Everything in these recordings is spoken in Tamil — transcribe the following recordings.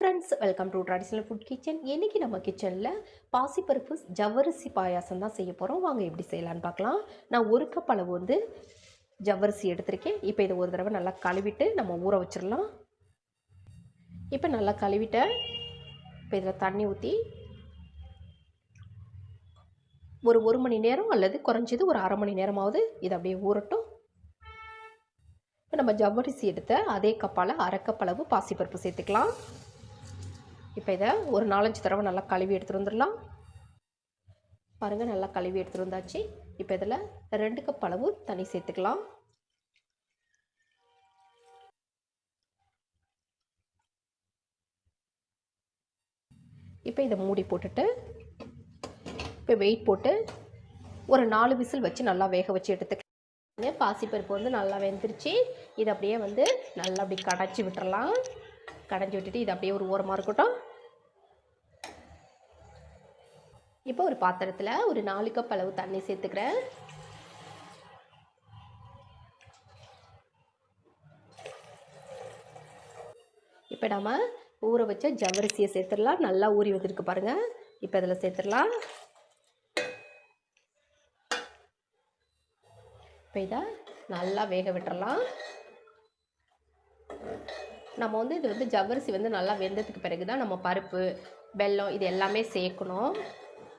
Friends welcome to traditional food kitchen இன்றைக்கி நம்ம கிச்சனில் பாசிப்பருப்பு ஜவ்வரிசி பாயாசம் தான் செய்ய போகிறோம் வாங்க எப்படி செய்யலான்னு பார்க்கலாம். நான் ஒரு கப் அளவு வந்து ஜவ்வரிசி எடுத்திருக்கேன். இப்போ இதை ஒரு தடவை நல்லா கழுவிட்டு நம்ம ஊற வச்சிடலாம். இப்போ நல்லா கழுவிட்டேன் இப்போ இதில் தண்ணி ஊற்றி ஒரு ஒரு மணி நேரம் அல்லது குறைஞ்சது ஒரு அரை மணி நேரமாவது இது அப்படியே ஊறட்டும். இப்போ நம்ம ஜவ்வரிசி எடுத்த அதே கப்பால் அரை கப் அளவு பாசிப்பருப்பு சேர்த்துக்கலாம். இப்போ இதை ஒரு நாலஞ்சு தடவை நல்லா கழுவி எடுத்துகிட்டு வந்துடலாம். பாருங்கள் நல்லா கழுவி எடுத்துகிட்டு வந்தாச்சு. இப்போ இதில் ரெண்டு கப் அளவு தண்ணி சேர்த்துக்கலாம். இப்போ இதை மூடி போட்டுட்டு இப்போ வெயிட் போட்டு ஒரு நாலு விசில் வச்சு நல்லா வேக வச்சு எடுத்துக்கலாம் பாசிப்பருப்பு வந்து நல்லா வெந்துருச்சு. இது அப்படியே வந்து நல்லா அப்படி கடைச்சி விட்டுறலாம். கடைஞ்சி விட்டுட்டு இது அப்படியே ஒரு ஓரமாக இருக்கட்டும். இப்போ ஒரு பாத்திரத்தில் ஒரு நாலு கப் அளவு தண்ணி சேர்த்துக்கிறேன். இப்போ நம்ம ஊற வச்ச ஜவ்வரிசியை சேர்த்துடலாம். நல்லா ஊறி வந்திருக்கு பாருங்கள் இப்போ இதில் சேர்த்துடலாம். இப்போ இதை நல்லா வேக விட்டுறலாம். நம்ம வந்து இது வந்து ஜவ்வரிசி வந்து நல்லா வெந்ததுக்கு பிறகு தான் நம்ம பருப்பு வெல்லம் இது எல்லாமே சேர்க்கணும்.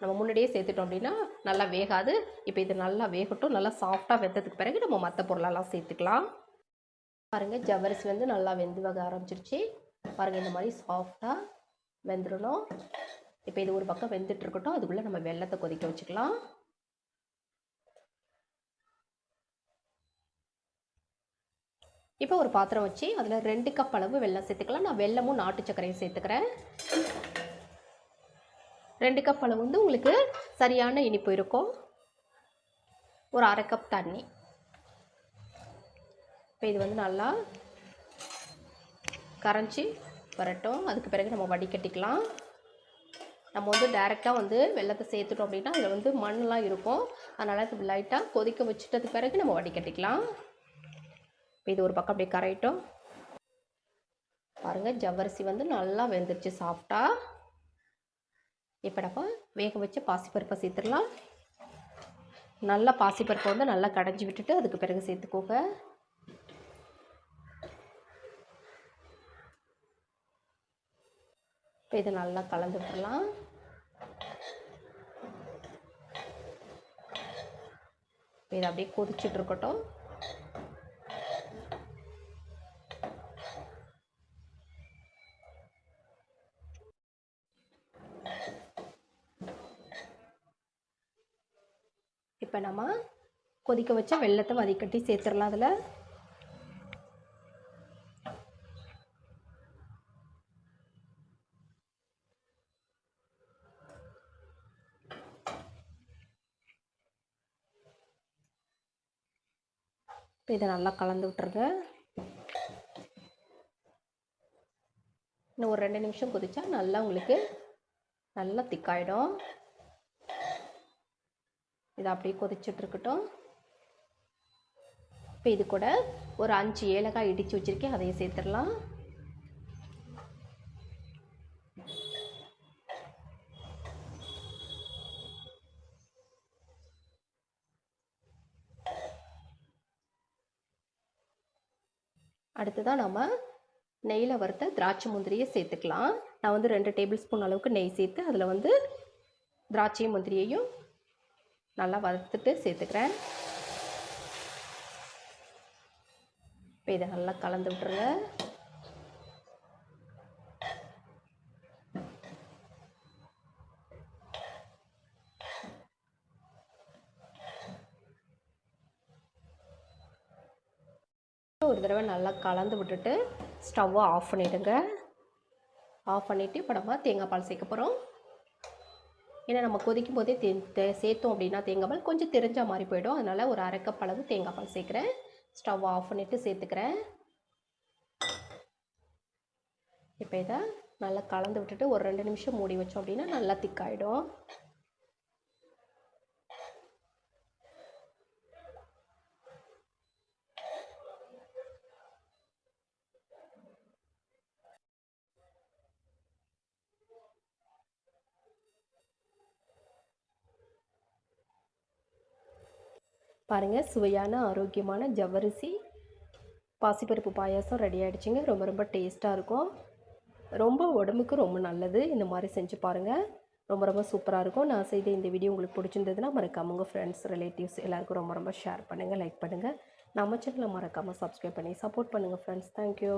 நம்ம முன்னாடியே சேர்த்துட்டோம் அப்படின்னா நல்லா வேகாது. இப்போ இது நல்லா வேகட்டும். நல்லா சாஃப்டாக வெந்ததுக்கு பிறகு நம்ம மற்ற பொருளெல்லாம் சேர்த்துக்கலாம். பாருங்கள் ஜவ்வரிசி வந்து நல்லா வெந்து வக ஆரம்பிச்சிருச்சு. பாருங்கள் இந்த மாதிரி சாஃப்டாக வெந்துடணும். இப்போ இது ஒரு பக்கம் வெந்துட்டுருக்கட்டும் அதுக்குள்ளே நம்ம வெள்ளத்தை கொதிக்க வச்சுக்கலாம். இப்போ ஒரு பாத்திரம் வச்சு அதில் ரெண்டு கப் அளவு வெல்லம் சேர்த்துக்கலாம். நான் வெல்லமும் நாட்டு சர்க்கரையும் சேர்த்துக்கிறேன். ரெண்டு கப் அளவு வந்து உங்களுக்கு சரியான இனிப்பு இருக்கும். ஒரு அரை கப் தண்ணி. இப்போ இது வந்து நல்லா கரைஞ்சி வரட்டும். அதுக்கு பிறகு நம்ம வடிகட்டிக்கலாம். நம்ம வந்து டைரெக்டாக வந்து வெள்ளத்தை சேர்த்துட்டோம் அப்படின்னா அதில் வந்து மண்ணெலாம் இருக்கும். அதனால் இது லைட்டாக கொதிக்க வச்சுட்டது பிறகு நம்ம வடிகட்டிக்கலாம். இப்போ இது ஒரு பக்கம் அப்படியே கரையிட்டோம். பாருங்கள் ஜவ்வரிசி வந்து நல்லா வெந்துருச்சு சாஃப்டாக இப்போ நம்ம வேக வச்சு பாசிப்பருப்பை சேர்த்துடலாம். நல்லா பாசிப்பருப்பை வந்து நல்லா கடைஞ்சி விட்டுட்டு அதுக்கு பிறகு சேர்த்துக்கோங்க. இப்போ இதை நல்லா கலந்து விட்டுறலாம் இதை அப்படியே கொதிச்சுட்டு இருக்கட்டும். இப்போ நம்ம கொதிக்க வச்ச வெள்ளத்தை வதிக்கட்டி சேர்த்துடலாம் அதில். இப்போ இதை நல்லா கலந்து விட்டுருங்க. இன்னும் ஒரு ரெண்டு நிமிஷம் கொதிச்சா நல்லா உங்களுக்கு நல்லா திக்காயிடும். இதை அப்படியே கொதிச்சுட்டு இருக்கட்டும் இப்போ இது கூட ஒரு அஞ்சு ஏலக்காய் இடித்து வச்சுருக்கேன் அதையும் சேர்த்துடலாம். அடுத்ததாக நம்ம நெய்யில் வறுத்த திராட்சை முந்திரியை சேர்த்துக்கலாம். நான் வந்து ரெண்டு டேபிள் ஸ்பூன் அளவுக்கு நெய் சேர்த்து அதில் வந்து திராட்சையும் முந்திரியையும் நல்லா வறுத்துட்டு சேர்த்துக்கிறேன். இப்போ இதை நல்லா கலந்து விட்டுருங்க. ஒரு தடவை நல்லா கலந்து விட்டுட்டு ஸ்டவ்வை ஆஃப் பண்ணிவிடுங்க ஆஃப் பண்ணிவிட்டு இப்போ நம்ம தேங்காய் பால் சேர்க்க போகிறோம். ஏன்னா நம்ம கொதிக்கும் போதே தே சேர்த்தோம் அப்படின்னா தேங்காய் பால் கொஞ்சம் தெரிஞ்ச மாதிரி போயிடும். அதனால் ஒரு அரை கப் அளவு தேங்காய் பால் சேர்க்குறேன். ஸ்டவ் ஆஃப் பண்ணிவிட்டு சேர்த்துக்கிறேன். இப்போ இதை நல்லா கலந்து விட்டுட்டு ஒரு ரெண்டு நிமிஷம் மூடி வச்சோம் அப்படின்னா நல்லா திக்காயிடும் பாருங்கள் சுவையான ஆரோக்கியமான ஜவ்வரிசி பாசிப்பருப்பு பாயாசம் ரெடி ஆகிடுச்சிங்க ரொம்ப ரொம்ப டேஸ்ட்டாக இருக்கும். ரொம்ப உடம்புக்கு ரொம்ப நல்லது. இந்த மாதிரி செஞ்சு பாருங்கள் ரொம்ப ரொம்ப சூப்பராக இருக்கும். நான் செய்த இந்த வீடியோ உங்களுக்கு பிடிச்சிருந்ததுன்னா மறக்காம உங்கள் ஃப்ரெண்ட்ஸ் ரிலேட்டிவ்ஸ் எல்லாருக்கும் ரொம்ப ரொம்ப ஷேர் பண்ணுங்கள் லைக் பண்ணுங்கள் நம்ம சேனலை மறக்காமல் சப்ஸ்கிரைப் பண்ணி சப்போர்ட் பண்ணுங்கள் ஃப்ரெண்ட்ஸ் தேங்க்யூ